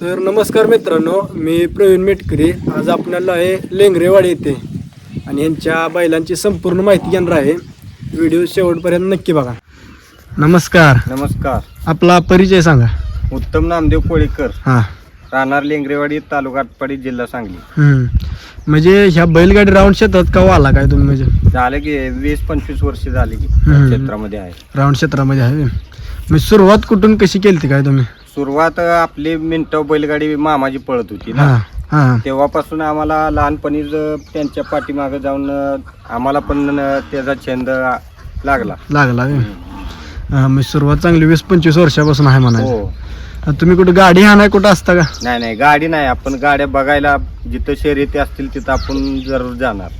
तर नमस्कार मित्रांनो मी प्रवीण मेटकरी. आज आपल्याला आहे लेंगरेवाडी येथे आणि यांच्या बैलांची संपूर्ण माहिती घेणार आहे. व्हिडिओ शेवटपर्यंत नक्की बघा. नमस्कार. नमस्कार. आपला परिचय सांगा. उत्तम नामदेव कोळीकर. हां. राहणार लेंगरेवाडी तालुका आटपाडी जिल्हा सांगली. हम्म. म्हणजे ह्या बैलगाडी राऊंड क्षेत्रात का आला काय तुम्ही म्हणजे? झाले की वीस पंचवीस वर्ष झाली की हम्म. क्षेत्रामध्ये आहे. राऊंड क्षेत्रामध्ये आहे. म्हणजे सुरुवात कुठून कशी केली काय तुम्ही? सुरुवात आपली मिनटं बैलगाडी मामाजी पळत होती ना. हां तेव्हापासून आम्हाला लहानपणीच त्यांच्या पाठीमागे जाऊन आम्हाला पण त्याचा छंद लागला. लागला व्हय. हां, म्हणजे सुरुवात चांगली वीस पंचवीस वर्षापासून आहे म्हणा हो. तुम्ही कुठं गाडी हाणाय कुठं असता का? नाही नाही गाडी नाही. आपण गाड्या बघायला जिथं शर्यती असतील तिथं आपण जरूर जाणार.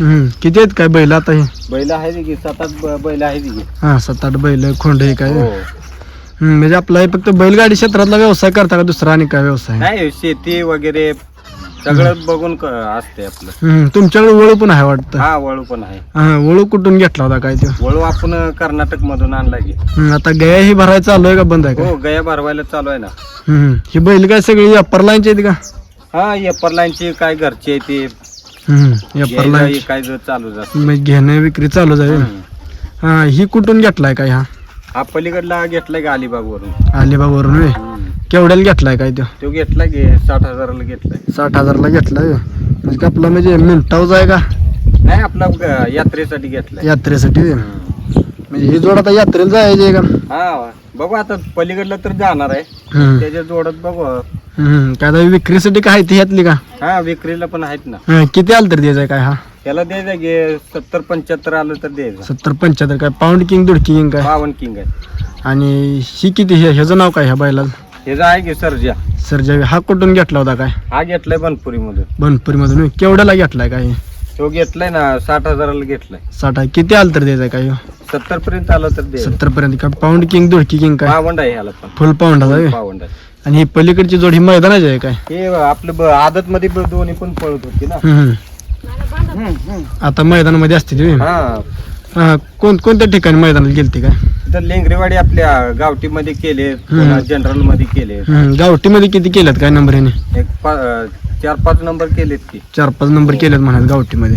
हम्म. किती आहेत काय बैल आता हे? बैल आहे की सात आठ बैल आहे की. हा सात आठ बैल खोंड हे काय? हो. म्हणजे आपला हे फक्त बैलगाडी क्षेत्रातला व्यवसाय करता का दुसरा आणि काय व्यवसाय? नाही शेती वगैरे सगळं बघून क- असते आपलं. हम्म, तुमच्याकडे वळू पण आहे वाटतं? हा वळू पण आहे. हा वळू कुठून घेतला होता काय तो? वळू आपण कर्नाटक मधून आणला की. हम्म, आता गया ही भरायला चालू आहे का बंद आहे का? हो गया भरवायला चालू आहे ना. हम्म, ही बैल काय सगळी अप्पर लाईनची आहेत का? हा एपर लाईनची काय घरची आहे ते. हम्म, अप्पर घ्यायला लाईन काय चालू जात. म्हणजे घेणं विक्री चालू आहे हा ही कुठून घेतलाय काय हा? हा पलीकडला घेतलाय का अलिबाग वरून अलिबागवरून व्हय. केवढ्याला घेतलाय काय तो? तो घेतलाय की साठ हजाराला घेतलाय. साठ हजारला घेतलाय. म्हणजे का आपला म्हणजे मिनटावच आहे का? नाही आपला ग- यात्रेसाठी घेतलाय. यात्रेसाठी. म्हणजे ही जोड आता यात्रेला जायची आहे का? हा बघू आता पलीकडला तर जाणार आहे. हम्म. त्याच्या जोडत बघू. हम्म, काय आता विक्रीसाठी काय ती ह्यातली का? हा विक्रीला पण आहेत ना. हं, किती आलं तर द्यायचं काय हा? त्याला द्यायचं गे सत्तर पंच्याहत्तर आलं तर द्यायचं सत्तर पंच्याहत्तर काय? पाऊंड किंग दुडकी किंग काय? पावन किंग आहे. आणि ही किती हे ह्याचं नाव काय ह्या बैला हे जे आहे की सर्जा. सरजा हा कुठून घेतला होता काय? हा घेतलाय बनपुरी मधून बनपुरी मधून केवढ्याला घेतलाय काय? तो घेतलाय ना साठ हजाराला घेतलाय. साठ किती आलं तर द्यायचं काय? सत्तर पर्यंत आलं तर दे. सत्तर पर्यंत काय? पाऊंड किंग दुडकी किंग काय? पावंड आहे ह्याला पण. फुल पाऊंड पावंड आहे. आणि ही पलीकडची जोड ही मैदानाची आहे काय? हे आपलं आदत मध्ये दोन्ही पण पळत होती ना. आता मैदानामध्ये असते ती हा. हा, कोण कोणत्या ठिकाणी मैदानात गेलती काय? तर लेंगरेवाडी आपल्या गावठी मध्ये केले जनरलमध्ये केले. हम्म, गावठीमध्ये किती केल्यात काय नंबर ह्याने एक पा- अं, चार पाच नंबर केलेत की. चार पाच नंबर केलेत म्हणाल गावठीमध्ये.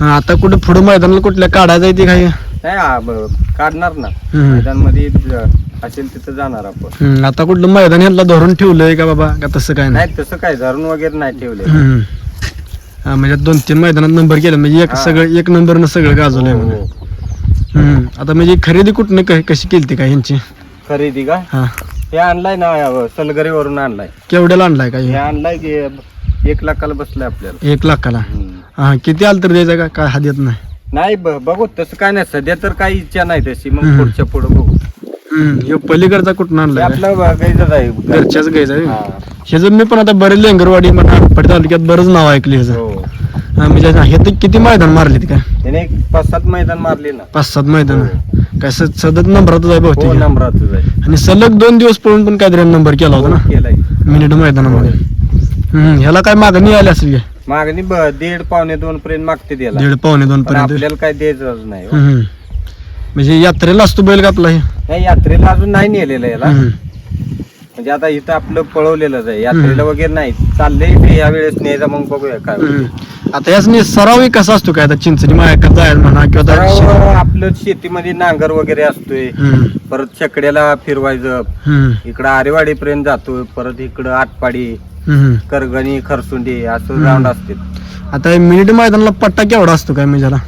हा, आता कुठं पुढं मैदानाला कुठल्या काढायचं आहे ते काय? नाही ब- काढणार ना. हम्म. मैदानमध्ये असेल तिथं जाणार आपण. हम्म, आता कुठलं मैदान ह्याला धरून ठेवलंय का बाबा? का तसं काय नाही? नाही तसं काय धरून वगैरे नाही ठेवले हम्म. हा, म्हणजे दोन तीन मैदानात नंबर केले म्हणजे एक. सगळं एक नंबरनं सगळं गाजवलंय हो, म्हणून हो. हम्म. आता म्हणजे खरेदी कुठनं क- कशी केली काय ह्यांची खरेदी का हा हे आणलाय ना सलगरी वरून आणलाय केवढ्याला आणलाय काय हे आणलाय की एक लाखाला बसलाय आपल्याला एक लाखाला हम्म. हा किती आलं तर द्यायचं का काय हा देत नाही नाही ब- बघू तसं काय नाही सध्या तर काही इच्छा नाही तशी मग हम्म. पुढच्या पुढे बघू हम्म, ह्यो पलीकडचा कुठून हे आणलाय? आपलं बघायचंच आहे घरच्याच घ्यायचा आहे. हा. ह्याचं मी पण आता बरेच लेंगरवाडी म्हणा पडे तालुक्यात बरंच नाव ऐकले ह्याचं. हो. हा, म्हणजे हे तर किती मैदान मारलेत काय त्याने एक पाच सात मैदान मारले ना. पाच सात मैदान काय स- सतत नंबरातच आहे हो बहुतेक नंबरातच आहे. आणि सलग दोन दिवस पळून पण काहीतरी नंबर केला होता ना? हो, केलाय. मिनिट मैदानामध्ये. हम्म, ह्याला काय मागणी आली असेल काय? मागणी ब- दीड पावणे दोन पर्यंत मागते द्यायला दीड पावणे दोन पण पर्यंत. आपल्याला काय द्यायचं नाही हो. हम्म. म्हणजे यात्रेला असतो बैल का आपला हे? नाही यात्रेला अजून नाही नेलेलं याला. हम्म. म्हणजे आता इथं आपलं पळवलेलंच आहे यात्रेला वगैरे नाही चाललंय ते या वेळेस न्यायचा मग बघूया काय. हम्म. आता याच सरावही कसा असतो काय आता चिंचणी मायाकात जायला म्हणा किंवा आपलं शेतीमध्ये नांगर वगैरे असतोय हम्म. परत छकड्याला फिरवायचं हम्म. इकडं आरेवाडी पर्यंत जातोय परत इकडं आटपाडी हम्म. करगणी खरसुंडी असं राऊंड असते आता मिनिट मैदानाला पट्टा केवढा असतो काय म्हणजे ह्याला?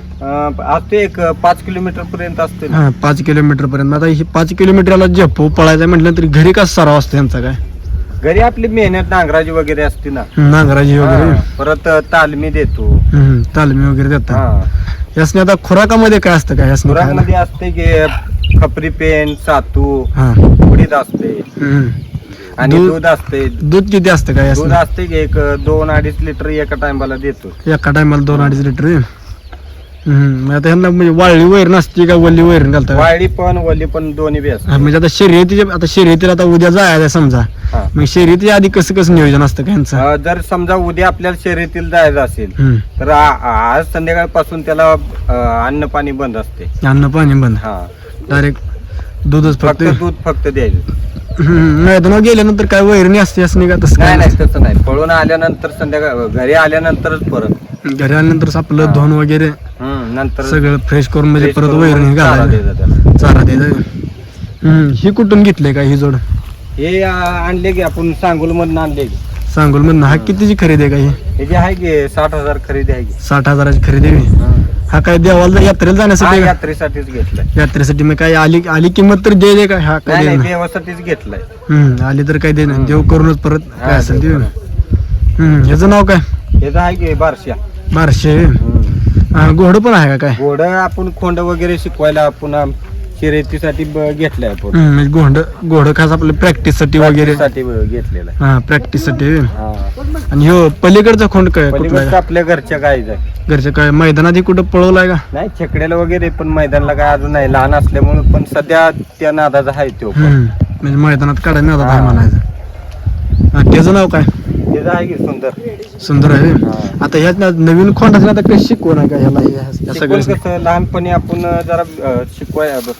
असतो एक पाच किलोमीटर पर्यंत असते ना. हा पाच किलोमीटर पर्यंत. आता ही पाच किलोमीटरला झेपू पळायचं म्हटलं तरी घरी कसा सराव असतो यांचा काय? घरी आपली मेहनत नांगराची वगैरे असते ना. नांगराजी वगैरे. हा, परत तालमी देतो. हम्म, तालमी वगैरे देतात. यासने आता खुराकामध्ये काय असतं काय यासने खुराक खायला? मध्ये असते की खपरी पेन सातू हा. उडीद असते. हम्म. आणि दूध- दूध असते. दूध किती असतं काय दूध यासने असते की एक दोन अडीच लिटर एका टायमाला देतो. एका टायमाला दोन अडीच लिटर. हम्म, आता ह्यांना म्हणजे वाळली वैर नसते का? वल्ली वैर घालता का? वाळली पण वली पण दोन्ही बी हा, म्हणजे आता शर्यतीचे आता शर्यतीला आता उद्या जायचं समजा. हा. मग शर्यतीच्या आधी कसं कसं नियोजन असतं का अं, जर समजा उद्या आपल्याला शर्यतील जायचं असेल हम्म. तर आ- आज संध्याकाळपासून त्याला अं, अन्न पाणी बंद असते. अन्न पाणी बंद. हा. डायरेक्ट दूधच फक्त फक्त. दूध फक्त द्यायचं. हम्म, मैदानावर गेल्यानंतर काय वैरणी असते असं नाही का? तसं नाही काय नाही तसं नाही. पळून आल्यानंतर संध्याकाळ घरी आल्यानंतरच परत. घरी आल्यानंतर आपलं धुवून वगैरे हम्म, नंतर सगळं फ्रेश करून म्हणजे परत करून वैरणी चारा घालायचं. द्यायचा त्याला. चारा द्यायचा हम्म, ही कुठून घेतले का ही जोड? हे आ, आणले की आपण सांगोल मधून आणले की. सांगोल म्हणून हा कितीची खरेदी आहे का ही? हे जे आहे की साठ हजार खरेदी आहे की. साठ हजाराची खरेदी आहे हं. हा. काय देवाला यात्रेला हा जाण्यासाठी आहे का? यात्रेसाठीच घेतलाय. यात्रेसाठी मग काय आली आली किंमत तर दे दे का? हा काय नाही नाही देणार? देवासाठीच घेतलाय. हम्म आली तर काय दे ना हम्म. देव करूनच परत हा, काय असेल देव ते. हम्म ह्याचं नाव काय? हे जे आहे की बारशा. बारशे. हा, घोडं पण आहे का काय घोड आपण खोंड वगैरे शिकवायला पुन्हा शर्यतीसाठी ब- घेतलाय आपण हम्म, म्हणजे घोंड घोडं खास आपलं प्रॅक्टिससाठी वगैरे साठी घेतलेला आहे. हा प्रॅक्टिससाठी हा. आणि ह्यो पलीकडचा खोंड काय कुठला पलीकडचं आहे? आपल्या घरच्या आहे घरच्या काय मैदानात हे कुठं पळवलाय का नाही छकड्याला वगैरे पण मैदानला काय अजून नाही लहान असल्यामुळे पण सध्या त्या नादाचा आहे तो. हम्म, म्हणजे मैदानात काढायला हा. म्हणायचं हा, त्याचं नाव काय त्याचं आहे की सुंदर? सुंदर आहे. आता ह्यात ना नवीन खोंडाचं आता कशी शिकवण आहे का ह्याला ह्या- ह्या शिकवण सगळ्या कसं लहानपणी आपण जरा अं, शिकवाय ब-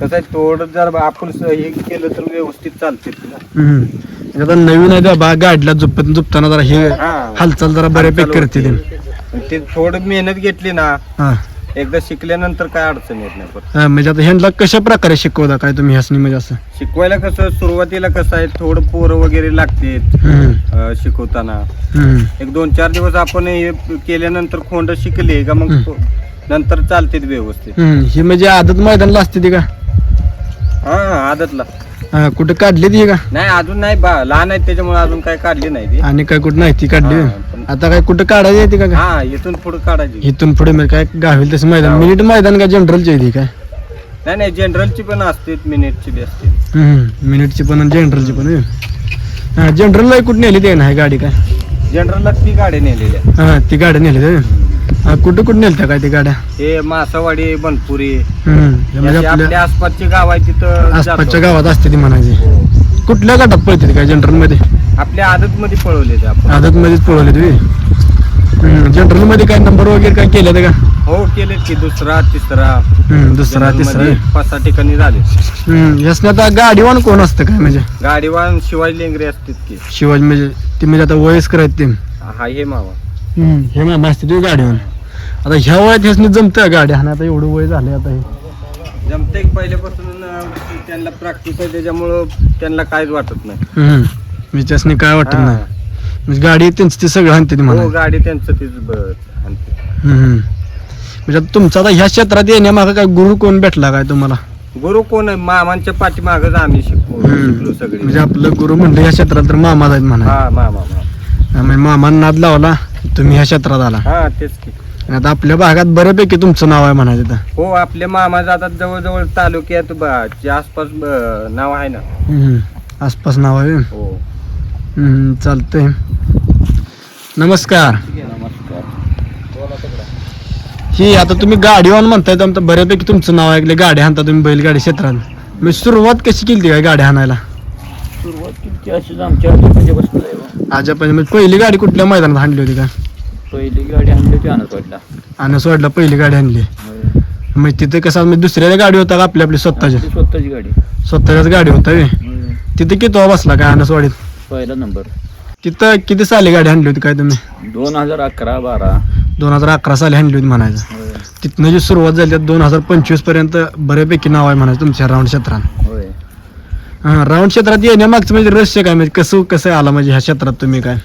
कसं आहे थोडं जर आपण स- हे केलं तर व्यवस्थित चालते हम्म. म्हणजे आता नवीन आहे त्या बा गाडीला झुपत झुपताना जरा हे. हालचाल जरा बऱ्यापैकी करते ते ते थोडं मेहनत घेतली ना हा. एकदा शिकल्यानंतर काय अडचण येत नाही परत. हा, म्हणजे आता ह्यांना कशा प्रकारे शिकवता? काय तुम्ही ह्यासनी म्हणजे असं? शिकवायला कसं सुरुवातीला कसं आहे थोडं पोरं वगैरे लागते हम्म, शिकवताना. हम्म, एक दोन चार दिवस आपण हे केल्यानंतर खोंड शिकले का मग हम्म. नंतर चालते व्यवस्थित. हम्म. ही म्हणजे आदत मैदानला असते ती का? हा आदतला. हा, कुठे काढली ती का? नाही अजून नाही बा लहान आहेत त्याच्यामुळे अजून काय काढली नाही ती. आणि काय कुठं नाही ती काढली हा, पण- आता काय कुठं काढायची आहे ती का काय? हा इथून पुढे काढायची. इथून पुढे काय गावेल तसं मैदान. मिनिट मैदान का जनरलची आहे ती काय? नाही नाही जनरलची पण असते मिनिटची बी असते. हम्म, मिनिटची पण आणि जनरलची पण आहे. हा जनरलला कुठं नेली ते नाही गाडी काय? जनरलला ती गाडी नेलेल्या हा ती गाडी नेली ते हा, कुठं कुठं नेलत्या काय ती गाड्या? हे मासावाडी बनपुरी. हम्म, म्हणजे आपल्या आसपासची गाव आहे तिथं आसपासच्या. गावात असते ती म्हणायची. हो. कुठल्या गटात पळते काय जनरलमध्ये आपल्या आदत मध्ये पळवले आदत मध्येच पळवली तुम्ही जनरलमध्ये काय नंबर वगैरे काय केले ते का? हो केलेत की दुसरा तिसरा. दुसरा तिसरा. पाच सहा ठिकाणी झाले. यासनं आता गाडीवान कोण असतं काय म्हणजे? गाडीवान शिवाजी लेंगरे असतात की. शिवाजी म्हणजे ते म्हणजे आता वयस्कर आहेत ते. हा हे मावा. हे मामा असते ते गाडीवान. आता ह्या वयात ह्यासनी जमतं गाडी? आणि आता एवढं वय झालंय आता हे. जमते पहिल्यापासून त्यांना प्रॅक्टिस आहे त्याच्यामुळं त्यांना काहीच वाटत नाही. हम्म, म्हणजे काय वाटत हा. नाही म्हणजे गाडी त्यांची ते सगळं आणते ती म्हणा हो गाडी त्यांचं तीच ब- आणते. हम्म. म्हणजे आता तुमचा आता ह्या क्षेत्रात येण्यामागं काय गुरु कोण भेटला काय तुम्हाला? गुरु कोण आहे? मामांच्या पाठीमागच आम्ही शिकलो सगळे. म्हणजे आपलं गुरु म्हणलं ह्या क्षेत्रात तर मामा आहेत म्हणा हा मामा मामा. म्हणजे मामांना नाद लावला तुम्ही ह्या क्षेत्रात आला. हा तेच की. आता आपल्या भागात बऱ्यापैकी तुमचं नाव आहे म्हणायचं तर. हो आपल्या मामा जातात जवळजवळ तालुक्यात ब- च्या आसपास ब- नाव आहे ना. हम्म. आसपास नाव आहे हो. हम्म, चालतंय. नमस्कार. ही आता तुम्ही गाडीवान म्हणताय तर आमचं बऱ्यापैकी तुमचं नाव ऐकलं गाडी हाणता तुम्ही बैलगाडी क्षेत्रात. मी सुरुवात कशी केली काय गाडी हाणायला? सुरुवात केली अशीच आमच्या आजोबाच्या बसला आहे. आजा पहिले म्हणजे पहिली गाडी कुठल्या मैदानात हाणली होती का पहिली गाडी आणली होती अनसवाडला आणि सोडला पहिली गाडी आणली. मग तिथे कसं म्हणजे दुसऱ्या गाडी होता का आपली आपली स्वतःची? स्वतःची गाडी. स्वतःच्याच गाडी होता व्हय. होय. तिथे किती बसला काय अनसवाडीत पहिला नंबर. तिथं किती साली गाडी आणली होती काय तुम्ही? दोन हजार अकरा बारा. दोन हजार अकरा साली आणली होती म्हणायचं. होय. तिथनं जी सुरुवात झाली त्यात दोन हजार पंचवीसपर्यंत बऱ्यापैकी नाव आहे म्हणायचं तुमच्या राऊंड क्षेत्रात. होय. हा राऊंड क्षेत्रात येण्यामागचं म्हणजे रहस्य काय? म्हणजे कसं कसं आला म्हणजे ह्या क्षेत्रात तुम्ही काय?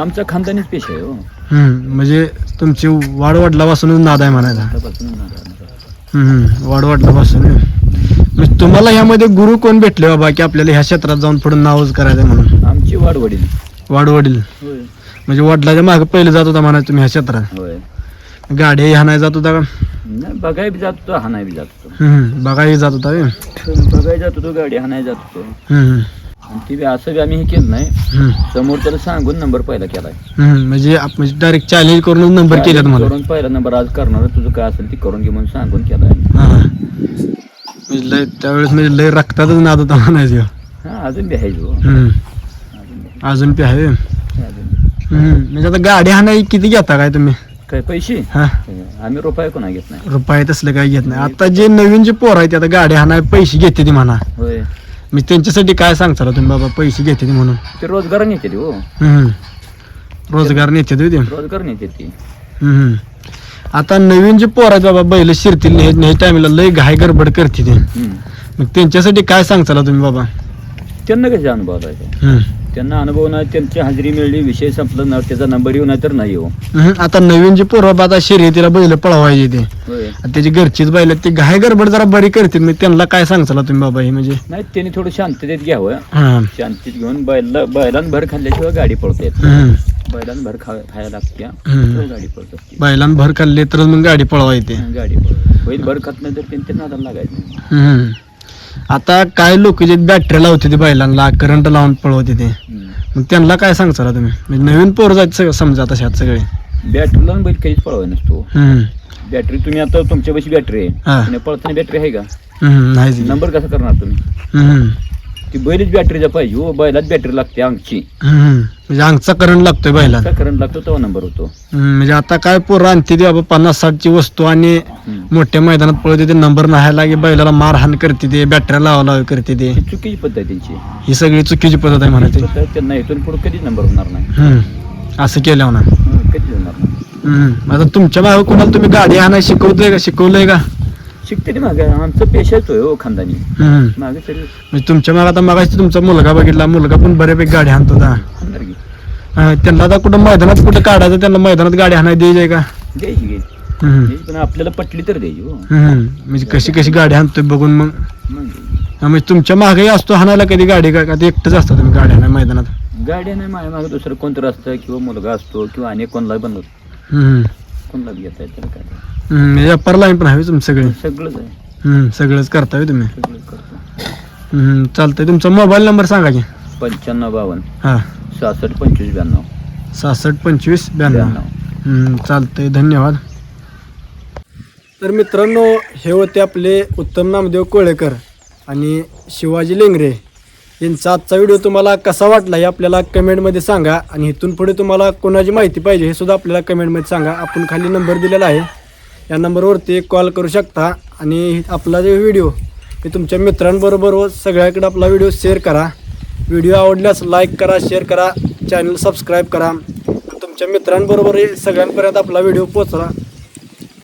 आमचा खानदानीच पेश आहे हो. हम्म, म्हणजे तुमची वाढ वडिलापासूनच नाद आहे म्हणायचा. आतापासून नाद- हम्म, वाढ वडिलापासून म्हणजे तुम्हाला ह्यामध्ये गुरु कोण भेटले बाबा की आपल्याला ह्या क्षेत्रात जाऊन पुढे नावच करायचं आहे म्हणून? आमची वाढ वडील. वाढ वडील. होय. म्हणजे वडिलाच्या मागे पहिले जात होता म्हणायचं तुम्ही ह्या क्षेत्रात. होय. गाडी हाणाय जात होता का? नाही बघाय बी जात होतो हाणाय बी जात होतो. हम्म, बघाही जात होता व्हय. बघाय जात होतो गाडी हाणाय जात होतो. हम्म, आणि ती बी असं बी आम्ही हे केलं नाही. हम्म, समोर त्याला सांगून नंबर पहिला केलाय. हम्म, म्हणजे आप- म्हणजे डायरेक्ट चॅलेंज करून नंबर मला. करून पहिला नंबर आज करणार आहे, तुझं काय असेल ती करून घे म्हणून सांगून केलाय. हा. म्हणजे लय त्यावेळेस म्हणजे लय रक्तातच नाद होता म्हणायचं. हा अजून बी आहे जो. हम्म. अजून बी. अजून पे आहे. आहे, अजून बी. हम्म. म्हणजे आता गाडी हाणाय किती घेता काय तुम्ही? काय पैसे? हा. आम्ही रुपये कोणा घेत नाही. रुपये तसलं काही घेत नाही. आता जे नवीन जे पोर आहेत आता गाड्या हाणाय पैसे घेते ती म्हणा. होय. मी त्यांच्यासाठी काय सांगताल तुम्ही बाबा पैसे घेते ती म्हणून ते रोजगार नेते ते हो हम्म. रोजगार नेते ते रोजगार नेते ती हम्म. आता नवीन जे पोर आहेत बाबा बैल शिरतील नाही टायमिंगला लय घाय गडबड करते ते हम्म. मग त्यांच्यासाठी काय सांगताल तुम्ही बाबा त्यांना कसे अनुभव आहे हम्म. त्यांना अनुभव नाही त्यांची हजेरी मिळली विषय संपला ना त्याचा नंबर येऊ नाही तर नाही हो हम्म. आता नवीन जे पोरं आता शर्यतीला बैल पळवायचे ते होय त्याची घरचीच बैल आहेत, ते घाय गडबड जरा बरी करतील मग त्यांना काय सांगताल तुम्ही बाबा हे म्हणजे नाही त्यांनी थोडं शांततेत घ्यावं हा शांतीत घेऊन बैला बैलांना भर खाल्ल्याशिवाय गाडी पळते हम्म. बैलांना भर खा खायला लागत्या हम्म. गाडी पळत असते बैलांना भर खाल्ली तर मग गाडी पळवा येते गाडी पळत बैल भर खात नाही तर त्यांच्या नादाला लागायचं नाही. हम्म. आता काय लोक जे बॅटरी लावते ते बैलांना करंट लावून पळवते ते. मग त्यांना काय सांगता तुम्ही म्हणजे नवीन पोर जायचं समजा तशात सगळे बॅटरीला आणि बैल काहीच पळवाय नसतो हम्म. बॅटरी तुम्ही आता तुमच्या बॅटरी हा. आहे आणि पळताना बॅटरी आहे का हम्म, नाही. नंबर कसा करणार तुम्ही हम्म. ती बैलच बॅटरीचा पाहिजे. हो बैलात बॅटरी लागते अंगची हम्म. म्हणजे अंगचा करंट लागतोय बैला करंट लागतो तेव्हा नंबर होतो. म्हणजे आता काय पोरं आणते ते बाबा पन्नास साठची वस्तू आणि. मोठ्या मैदानात पळते ते नंबर नाही लागे बैलाला मारहाण करते ते बॅटऱ्या लावा लावी करते ते. ही चुकीची पद्धत आहे त्यांची. ही सगळी चुकीची पद्धत आहे पद्धत आहे, त्यांना इथून पुढे कधीच नंबर होणार नाही. हम्म. असं केलं म्हणा. हं, कधीच होणार नाही. आता तुमच्या मागे कोणाला तुम्ही गाडी आणा शिकवतोय का? शिकवलंय का? शिकते मागे. आमचं पेशाच होय हो खानदानी. हम्म. मागे तरी. म्हणजे तुमच्या मागे आता मागाशी तुमचा मुलगा बघितला. मुलगा पण बऱ्यापैकी गाडी आणतो होता. अं, त्यांना आता कुठं मैदानात कुठं काढायचं त्यांना मैदानात गाडी आणायला द्यायची का. हम्म. घ्यायची, पण आपल्याला पटली तर द्यायची हो. हम्म. म्हणजे कशी कशी गाडी आणतोय बघून मग. मग हा, म्हणजे तुमच्या मागेही असतो हाणायला कधी गाडी का? का ते एकटंच असतं तुम्ही गाडी आणायला मैदानात? गाडी नाही माझ्या मागे दुसरं कोणतं असतं किंवा मुलगा असतो किंवा अनेक कोणाला बनवत हम्म. कोणाला घेता येतं त्याला काय? हम्म. म्हणजे व्यापार लाईन पण हवी तुमचं सगळे. सगळंच आहे. हम्म. सगळंच करताय तुम्ही. सगळंच करतो. हम्म. चालतंय. तुमचा मोबाईल नंबर सांगा की. पंच्याण्णव बावन्न. हा. सहासष्ट पंचवीस ब्याण्णव. सहासष्ट पंचवीस ब्याण्णव. ब्याण्णव. हम्म, चालतंय. धन्यवाद. तर मित्रांनो हे होते आपले उत्तम नामदेव कोळेकर आणि शिवाजी लेंगरे. यांचा आजचा व्हिडिओ तुम्हाला कसा वाटला हे आपल्याला कमेंटमध्ये सांगा आणि इथून पुढे तुम्हाला कोणाची माहिती पाहिजे हे सुद्धा आपल्याला कमेंटमध्ये सांगा. आपण खाली नंबर दिलेला आहे. या नंबरवरती कॉल करू शकता आणि आपला जो व्हिडिओ हे तुमच्या मित्रांबरोबर व सगळ्याकडे आपला व्हिडिओ शेअर करा. व्हिडिओ आवडल्यास लाईक करा शेअर करा चॅनल सबस्क्राईब करा. तुमच्या मित्रांबरोबर सगळ्यांपर्यंत आपला व्हिडिओ पोचवा